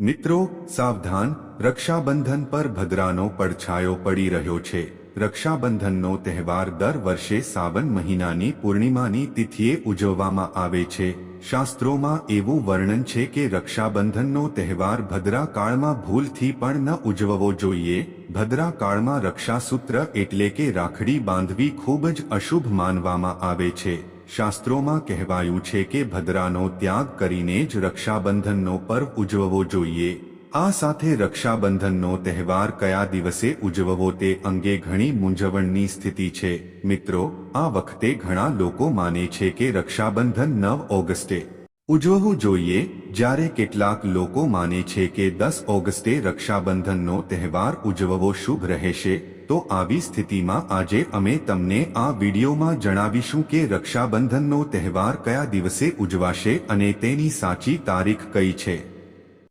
મિત્રો, સાવધાન, રક્ષાબંધન પર ભદ્રાનો પડછાયો પડી રહ્યો છે. રક્ષાબંધનનો તહેવાર દર વર્ષે સાવન મહિનાની પૂર્ણિમાની તિથિએ ઉજવવામાં આવે છે. શાસ્ત્રોમાં એવું વર્ણન છે કે રક્ષાબંધનનો તહેવાર ભદ્રા કાળમાં ભૂલથી પણ ન ઉજવવો જોઈએ. ભદ્રા કાળમાં રક્ષાસૂત્ર એટલે કે રાખડી બાંધવી ખૂબ જ અશુભ માનવામાં આવે છે. શાસ્ત્રોમાં કહેવાયું છે કે ભદ્રાનો ત્યાગ કરીને જ રક્ષાબંધનનો પર્વ ઉજવવો જોઈએ. આ સાથે રક્ષાબંધનનો તહેવાર કયા દિવસે ઉજવવો તે અંગે ઘણી મૂંઝવણની સ્થિતિ છે. મિત્રો, આ વખતે ઘણા લોકો માને છે કે રક્ષાબંધન નવ ઓગસ્ટે ઉજવવું જોઈએ જ્યારે કેટલાક લોકો માને છે કે દસ ઓગસ્ટે રક્ષાબંધનનો તહેવાર ઉજવવો શુભ રહેશે, તો આવી સ્થિતિમાં આજે અમે તમને આ વિડીયોમાં જણાવીશું કે રક્ષાબંધનનો તહેવાર કયા દિવસે ઉજવાશે અને તેની સાચી તારીખ કઈ છે.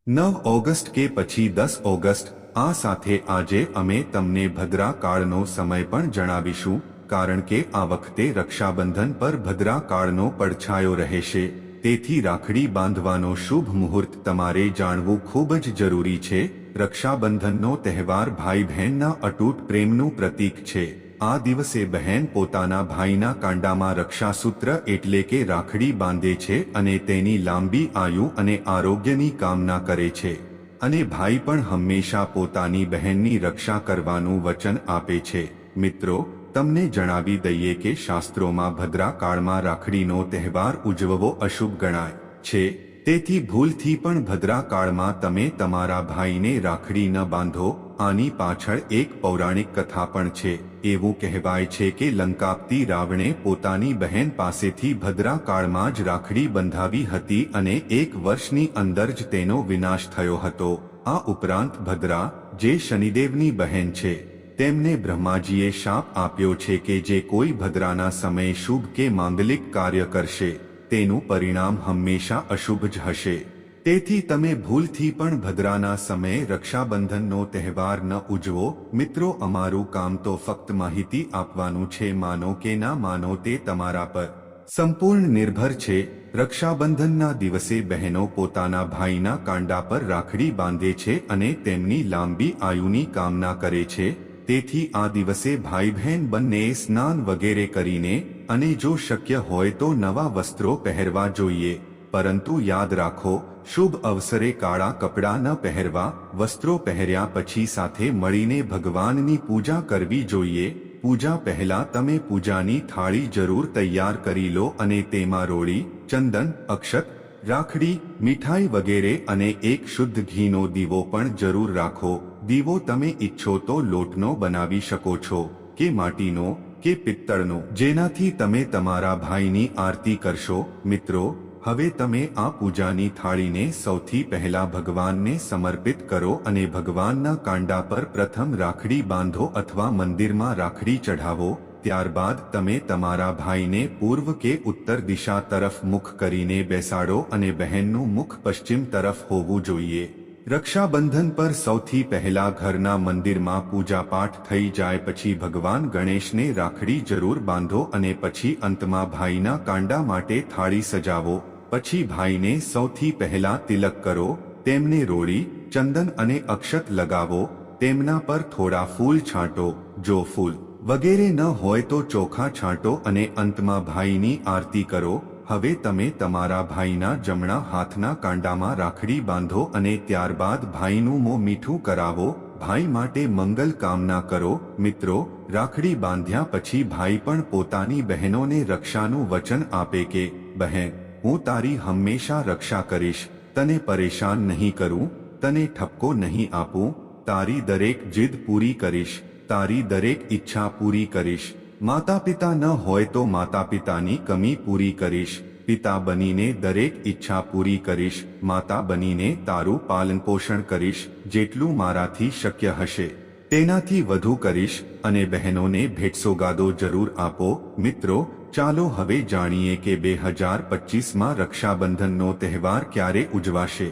નવ ઓગસ્ટ કે પછી દસ ઓગસ્ટ, આ સાથે આજે અમે તમને ભદ્રા કાળનો સમય પણ જણાવીશું, કારણ કે આ વખતે રક્ષાબંધન પર ભદ્રા કાળનો પડછાયો રહેશે. તેથી રાખડી બાંધવાનો શુભ મુહૂર્ત તમારે જાણવું ખૂબ જ જરૂરી છે. રક્ષાબંધનનો તહેવાર ભાઈ બહેનના અટૂટ પ્રેમનું પ્રતીક છે. આ દિવસે બહેન પોતાના ભાઈના કાંડામાં રક્ષાસૂત્ર એટલે કે રાખડી બાંધે છે અને તેની લાંબી આયુ અને આરોગ્યની કામના કરે છે. અને ભાઈ પણ હંમેશા પોતાની બહેનની રક્ષા કરવાનું વચન આપે છે. મિત્રો તમને જણાવી દઈએ કે શાસ્ત્રોમાં ભદ્રા કાળમાં રાખડીનો તહેવાર ઉજવવો અશુભ ગણાય છે. તેથી ભૂલથી પણ ભદ્રા કાળમાં તમે તમારા ભાઈને રાખડી ન બાંધો. આની પાછળ એક પૌરાણિક કથા પણ છે. એવું કહેવાય છે કે લંકાપતિ રાવણે પોતાની બહેન પાસેથી ભદ્રા કાળમાં જ રાખડી બંધાવી હતી અને એક વર્ષની અંદર જ તેનો વિનાશ થયો હતો. આ ઉપરાંત ભદ્રા, જે શનિદેવની બહેન છે તેમને બ્રહ્માજીએ શાપ આપ્યો છે કે જે કોઈ ભદ્રાના સમયે શુભ કે માંગલિક કાર્ય કરશે, તેનું પરિણામ હંમેશા અશુભ જ હશે. તેથી તમે ભૂલથી પણ ભદ્રાના સમયે રક્ષાબંધનનો તહેવાર ન ઉજવો. મિત્રો, અમારું કામ તો ફક્ત માહિતી આપવાનું છે, માનો કે ના માનો તે તમારા પર. સંપૂર્ણ નિર્ભર છે, રક્ષાબંધનના દિવસે બહેનો પોતાના ભાઈના કાંડા પર રાખડી બાંધે છે અને તેમની લાંબી આયુની કામના કરે છે. તેથી આ દિવસે ભાઈ બહેન બંને સ્નાન વગેરે કરીને અને જો શક્ય હોય તો નવા વસ્ત્રો પહેરવા જોઈએ. પરંતુ યાદ રાખો, શુભ અવસરે કાળા કપડાં ન પહેરવા, વસ્ત્રો પહેર્યા પછી સાથે મળીને ભગવાનની પૂજા કરવી જોઈએ. પૂજા પહેલા તમે પૂજાની થાળી જરૂર તૈયાર કરી લો અને તેમાં રોળી, ચંદન, અક્ષત, રાખડી, મીઠાઈ વગેરે અને એક શુદ્ધ ઘીનો દીવો પણ જરૂર રાખો. દીવો તમે ઈચ્છો તો લોટનો બનાવી શકો છો, કે માટીનો, કે પિત્તળનો, જેનાથી તમે તમારા ભાઈની આરતી કરશો. મિત્રો, હવે તમે આ પૂજાની થાળીને સૌથી પહેલા ભગવાનને સમર્પિત કરો અને ભગવાનના કાંડા પર પ્રથમ રાખડી બાંધો અથવા મંદિરમાં રાખડી ચઢાવો. ત્યારબાદ તમે તમારા ભાઈને પૂર્વ કે ઉત્તર દિશા તરફ મુખ કરીને બેસાડો અને બહેનનું મુખ પશ્ચિમ તરફ હોવું જોઈએ. રક્ષાબંધન પર સૌથી પહેલા ઘરના મંદિરમાં પૂજાપાઠ થઈ જાય પછી ભગવાન ગણેશને રાખડી જરૂર બાંધો અને પછી અંતમાં ભાઈના કાંડા માટે થાળી સજાવો. પછી ભાઈને સૌથી પહેલા તિલક કરો, તેમને રોળી, ચંદન અને અક્ષત લગાવો, તેમના પર થોડા ફૂલ છાંટો. જો ફૂલ વગેરે ન હોય તો ચોખા છાંટો અને અંતમાં ભાઈની આરતી કરો. હવે તમે તમારા ભાઈના જમણા હાથના કાંડામાં રાખડી બાંધો અને ત્યારબાદ ભાઈનું મોં મીઠું કરાવો, ભાઈ માટે મંગલ કામના કરો, મિત્રો, રાખડી બાંધ્યા પછી ભાઈ પણ પોતાની બહેનોને રક્ષાનું વચન આપે કે, બહેન, હું તારી હંમેશા રક્ષા કરીશ, તને પરેશાન નહીં કરું, તને ઠપકો નહીં આપું, તારી દરેક જીદ પૂરી કરીશ, તારી દરેક ઈચ્છા પૂરી કરીશ માતા પિતા ન હોય તો માતા પિતાની કમી પૂરી કરીશ. પિતા બનીને દરેક ઈચ્છા પૂરી કરીશ. માતા બનીને તારું પાલન પોષણ કરીશ. જેટલું મારાથી શક્ય હશે, તેનાથી વધુ કરીશ. અને બહેનોને ભેટસોગાદો જરૂર આપો. મિત્રો, ચાલો હવે જાણીએ કે બે હજાર પચીસમાં રક્ષાબંધનનો તહેવાર ક્યારે ઉજવાશે.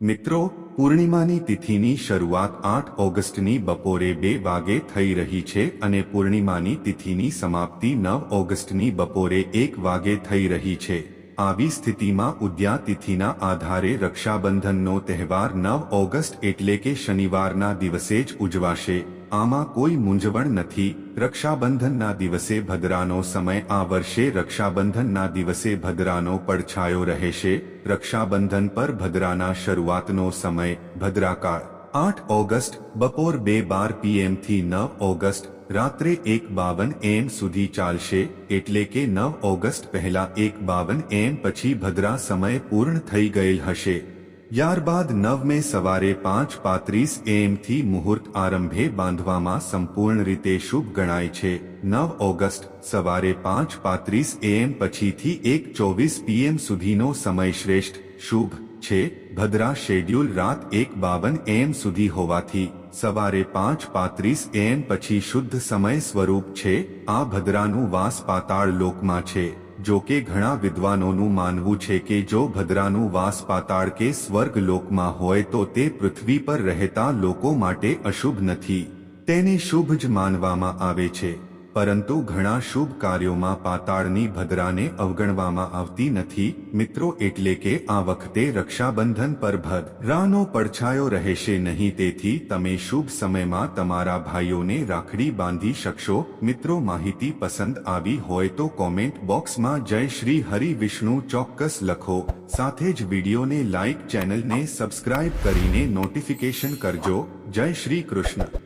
મિત્રો પૂર્ણિમાની તિથિની શરૂઆત આઠ ઓગસ્ટની બપોરે બે વાગે થઈ રહી છે અને પૂર્ણિમાની તિથિની સમાપ્તિ નવ ઓગસ્ટની બપોરે એક વાગે થઈ રહી છે. આવી સ્થિતિમાં ઉદ્યા તિથિના આધારે રક્ષાબંધનનો તહેવાર નવ ઓગસ્ટ એટલે કે શનિવારના દિવસે જ ઉજવાશે. આમાં કોઈ મૂંઝવણ નથી. રક્ષાબંધનના દિવસે ભદ્રાનો સમય આ વર્ષે રક્ષાબંધનના દિવસે ભદ્રાનો પડછાયો રહેશે. રક્ષાબંધન પર ભદ્રાના શરૂઆતનો સમય, ભદ્રાકાળ. આઠ ઓગસ્ટ, બપોર બે બાર પીએમથી નવ ઓગસ્ટ, રાત્રે એક બાવન એમ સુધી ચાલશે, એટલે કે નવ ઓગસ્ટ પહેલા એક બાવન એમ પછી ભદ્રા સમય પૂર્ણ થઈ ગયેલ હશે. ત્યારબાદ નવ મે સવારે પાંચ પાંત્રીસ એમ થી મુહૂર્ત આરંભે બાંધવામાં સંપૂર્ણ રીતે શુભ ગણાય છે. નવ ઓગસ્ટ સવારે પાંચ પાંત્રીસ એમ પછીથી એક ચોવીસ પીએમ સુધીનો સમય શ્રેષ્ઠ, શુભ છે. ભદ્રા શેડ્યુલ રાત એક બાવન એમ સુધી હોવાથી સવારે પાંચ પાંત્રીસ એમ પછી શુદ્ધ સમય સ્વરૂપ છે. આ ભદ્રાનું વાસ પાતાળ લોકમાં છે. જો કે ઘણા વિદ્વાનોનું માનવું છે કે જો ભદ્રાનું વાસ પાતાળ કે સ્વર્ગ લોકમાં હોય તો તે પૃથ્વી પર રહેતા લોકો માટે અશુભ નથી. તેને શુભ જ માનવામાં આવે છે. પરંતુ ઘણા શુભ કાર્યોમાં પાતાળની ભદ્રાને અવગણવામાં આવતી નથી. મિત્રો, એટલે કે આ વખતે રક્ષાબંધન પર ભદ્રાનો પડછાયો રહેશે નહીં, તેથી તમે શુભ સમયમાં તમારા ભાઈઓને રાખડી બાંધી શકશો. મિત્રો, માહિતી પસંદ આવી હોય તો કોમેન્ટ બોક્સમાં જય શ્રી હરિ વિષ્ણુ ચોક્કસ લખો. સાથે જ વિડીયોને લાઇક ચેનલને સબસ્ક્રાઇબ કરીને નોટિફિકેશન કરજો. જય શ્રી કૃષ્ણ.